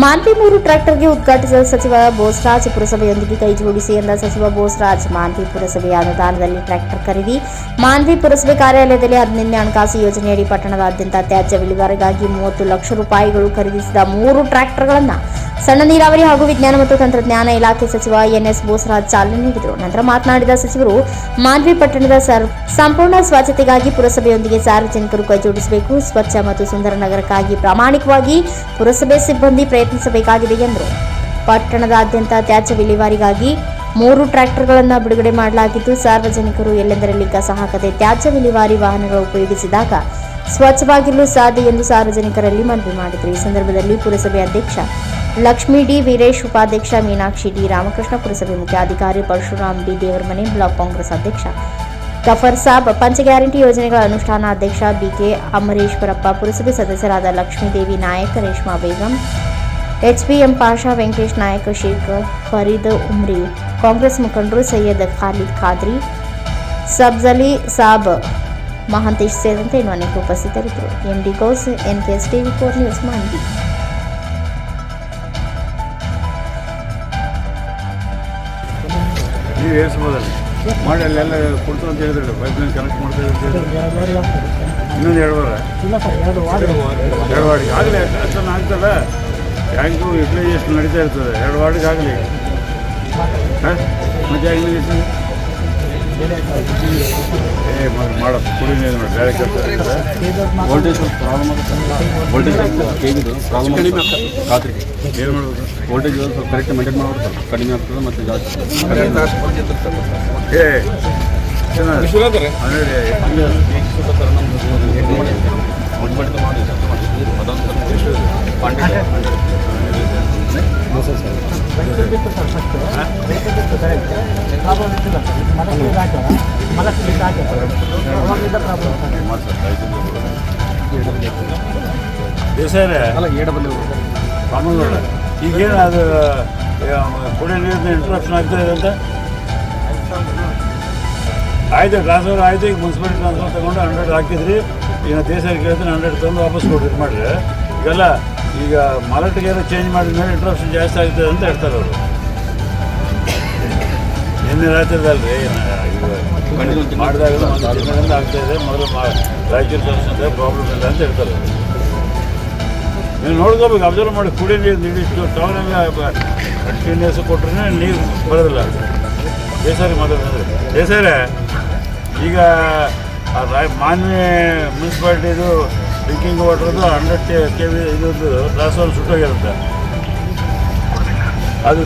ಮಾನ್ವಿ ಮೂರು ಟ್ರ್ಯಾಕ್ಟರ್ಗೆ ಉದ್ಘಾಟಿಸಿದ ಸಚಿವ ಬೋಸ್ರಾಜ್ ಪುರಸಭೆಯೊಂದಿಗೆ ಕೈ ಜೋಡಿಸಿ ಎಂದ ಸಚಿವ ಬೋಸ್ರಾಜ್ ಮಾನ್ವಿ ಪುರಸಭೆಯ ಅನುದಾನದಲ್ಲಿ ಟ್ರ್ಯಾಕ್ಟರ್ ಖರೀದಿ ಮಾನ್ವಿ ಪುರಸಭೆ ಕಾರ್ಯಾಲಯದಲ್ಲಿ ಹದಿನೈದನೇ ಹಣಕಾಸು ಯೋಜನೆಯಡಿ ಪಟ್ಟಣದಾದ್ಯಂತ ತ್ಯಾಜ್ಯ ವಿಲೇವಾರಿಗಾಗಿ ಮೂವತ್ತು ಲಕ್ಷ ರೂಪಾಯಿಗಳು ಖರೀದಿಸಿದ ಮೂರು ಟ್ರ್ಯಾಕ್ಟರ್ಗಳನ್ನು ಸಣ್ಣ ನೀರಾವರಿ ಹಾಗೂ ವಿಜ್ಞಾನ ಮತ್ತು ತಂತ್ರಜ್ಞಾನ ಇಲಾಖೆ ಸಚಿವ ಎನ್ಎಸ್ ಬೋಸ್ರಾಜ್ ಚಾಲನೆ ನೀಡಿದರು. ನಂತರ ಮಾತನಾಡಿದ ಸಚಿವರು ಮಾನ್ವಿ ಪಟ್ಟಣದ ಸಂಪೂರ್ಣ ಸ್ವಚ್ಛತೆಗಾಗಿ ಪುರಸಭೆಯೊಂದಿಗೆ ಸಾರ್ವಜನಿಕರು ಕೈಜೋಡಿಸಬೇಕು ಸ್ವಚ್ಛ ಮತ್ತು ಸುಂದರ ನಗರಕ್ಕಾಗಿ ಪ್ರಾಮಾಣಿಕವಾಗಿ ಪುರಸಭೆ ಸಿಬ್ಬಂದಿ ಪ್ರಯತ್ನಿಸಬೇಕಾಗಿದೆ ಎಂದರು. ಪಟ್ಟಣದಾದ್ಯಂತ ತ್ಯಾಜ್ಯ ವಿಲೇವಾರಿಗಾಗಿ ಮೂರು ಟ್ರ್ಯಾಕ್ಟರ್ಗಳನ್ನು ಬಿಡುಗಡೆ ಮಾಡಲಾಗಿದ್ದು, ಸಾರ್ವಜನಿಕರು ಎಲ್ಲೆಂದರಲ್ಲಿ ಕಸ ಹಾಕದೆ ತ್ಯಾಜ್ಯ ವಿಲೇವಾರಿ ವಾಹನಗಳು ಉಪಯೋಗಿಸಿದಾಗ ಸ್ವಚ್ಛವಾಗಿರಲು ಸಾಧ್ಯ ಎಂದು ಸಾರ್ವಜನಿಕರಲ್ಲಿ ಮನವಿ ಮಾಡಿದರು. ಈ ಸಂದರ್ಭದಲ್ಲಿ ಪುರಸಭೆ ಅಧ್ಯಕ್ಷ ಲಕ್ಷ್ಮೀ ಡಿ. ವೀರೇಶ್, ಉಪಾಧ್ಯಕ್ಷ ಮೀನಾಕ್ಷಿ ಡಿ. ರಾಮಕೃಷ್ಣ, ಪುರಸಭೆ ಮುಖ್ಯಾಧಿಕಾರಿ Parashuram D. Devaramane, block Congress ಅಧ್ಯಕ್ಷ ಗಫರ್ ಸಾಬ್, ಪಂಚ ಗ್ಯಾರಂಟಿ ಯೋಜನೆಗಳ ಅನುಷ್ಠಾನ ಅಧ್ಯಕ್ಷ ಬಿಕೆ ಅಮರೇಶ್ವರಪ್ಪ, ಪುರಸಭೆ ಸದಸ್ಯರಾದ ಲಕ್ಷ್ಮೀದೇವಿ ನಾಯಕ, ರೇಷ್ಮಾ ಬೇಗಂ ಎಚ್ಬಿಎಂ ಪಾಷಾ ವೆಂಕಟೇಶ್ ನಾಯಕ ಶೇಖ್ ಫರೀದ್ ಉಮ್ರಿ ಕಾಂಗ್ರೆಸ್ ಮುಖಂಡರು ಸೈಯದ್ ಖಾಲಿದ್ ಖಾದ್ರಿ ಸಬ್ಜಲಿ ಸಾಬ್ ಮಹಾಂತೇಶ್ ಸೇರಿದಂತೆ ಇನ್ನು ಅನೇಕ ಉಪಸ್ಥಿತರಿದ್ದರು. MD Ghouse NKS TV four news ಮಾಹಿತಿ ನೀವು ಮಾಡಿ ಅಲ್ಲೆಲ್ಲ ಕೊಡ್ತು ಅಂತ ಹೇಳಿದ್ರೆ. ಪೈಪ್ ಕನೆಕ್ಟ್ ಮಾಡ್ತಾ ಇದ್ದೀವಿ ಇನ್ನೊಂದು ಎರಡು ವಾರ. ಇಲ್ಲ ಸರ್ ಎರಡು ವಾರ. ಎರಡು ವಾರ. ಆಗಲೇ ಅಷ್ಟೊಂದು ಆಗ್ತದ? ಟ್ಯಾಂಕು ಯುಟಿಲೈಸೇಷನ್ ನಡೀತಾ ಇರ್ತದೆ? ಎರಡು ವಾರ್ಡಿಗೆ ಆಗಲಿ. ಹಾಂ? ಮತ್ತೆ ಆಗಲಿ ಏ ಮಾಡಿ ಮಾಡೋದು ಕುಡಿ ನೀರು ಮಾಡಿ. ಬೇರೆ ಕೆಲಸ ವೋಲ್ಟೇಜ್ ಸ್ವಲ್ಪ ಪ್ರಾಬ್ಲಮ್ ಆಗುತ್ತೆ ವೋಲ್ಟೇಜ್ ಹೇಗಿದೆ ಪ್ರಾಬ್ಲಮ್ ಕಡಿಮೆ ಖಾತ್ರಿ. ಏನು ಮಾಡ್ಬೋದು ವೋಲ್ಟೇಜ್ ಸ್ವಲ್ಪ ಕರೆಕ್ಟ್ ಮೇಂಟೈನ್ ಮಾಡ್ಬೋದು ಸ್ವಲ್ಪ. ಕಡಿಮೆ ಆಗ್ತದೆ ಮತ್ತು ಜಾಸ್ತಿ ಏ ಚೆನ್ನಾಗಿ. ಎ ಡಬಲ್ ರಾಮನಗೌಡ ಈಗೇನು ಅದು ಕುಡಿಯೋ ನೀರಿನ ಇಂಟ್ರಪ್ಷನ್ ಆಗ್ತಾ ಇದೆ ಅಂತ? ಆಯ್ತು ಟ್ರಾನ್ಸ್ಫರ್ ಆಯ್ತು ಈಗ ಮುನ್ಸಿಪಾಲಿಟಿ ಟ್ರಾನ್ಸ್ಫರ್ ತಗೊಂಡು ಹಂಡ್ರೆಡ್ ಹಾಕಿದ್ರಿ. ಈಗ ದೇಶ ಕೇಳ್ತೀನಿ ಹಂಡ್ರೆಡ್ ತಂದು ವಾಪಸ್ ಕೊಡ್ರಿ ಮಾಡಿರಿ. ಈಗೆಲ್ಲ ಈಗ ಏನೋ ಚೇಂಜ್ ಮಾಡಿದ ಮೇಲೆ ಇಂಟ್ರೆಸ್ಟ್ ಜಾಸ್ತಿ ಆಗ್ತದೆ ಅಂತ ಹೇಳ್ತಾರೆ ಅವರು. ನಿನ್ನೆ ಆಗ್ತದಲ್ರಿ ಮಾಡಿದಾಗ ಒಂದು ದಿನದಿಂದ ಆಗ್ತಾ ಮೊದಲು ಮಾ- ರಾಯಚೂರು ತರಿಸಿದ್ರೆ ಪ್ರಾಬ್ಲಮ್ ಇಲ್ಲ ಅಂತ ಹೇಳ್ತಾರೆ. ನೀವು ನೋಡ್ಕೋಬೇಕು, ಅಬ್ಸರ್ವ್ ಮಾಡಿ, ಕುಡಿ ನೀರು ನೀಡಿಷ್ಟು ಟೌನೆಲ್ಲ ಕಂಟಿನ್ಯೂಸ್ ಕೊಟ್ಟರೆ ನೀರು ಬರೋದಿಲ್ಲ. ಬೇಸಾರಿ ಮಾತಾಡಿದ್ರೆ ಬೇಸಾರೆ ಈಗ ಮಾನ್ವಿ ಮುನ್ಸಿಪಾಲ್ಟಿದು ಡ್ರಿಂಕಿಂಗ್ ವಾಟ್ರದ್ದು ಹಂಡ್ರೆಡ್ ಕೆ ವಿ ಇದ್ರದ್ದು ಗ್ಲಾಸಲ್ಲಿ ಸುಟ್ಟೋಗಿರುತ್ತೆ.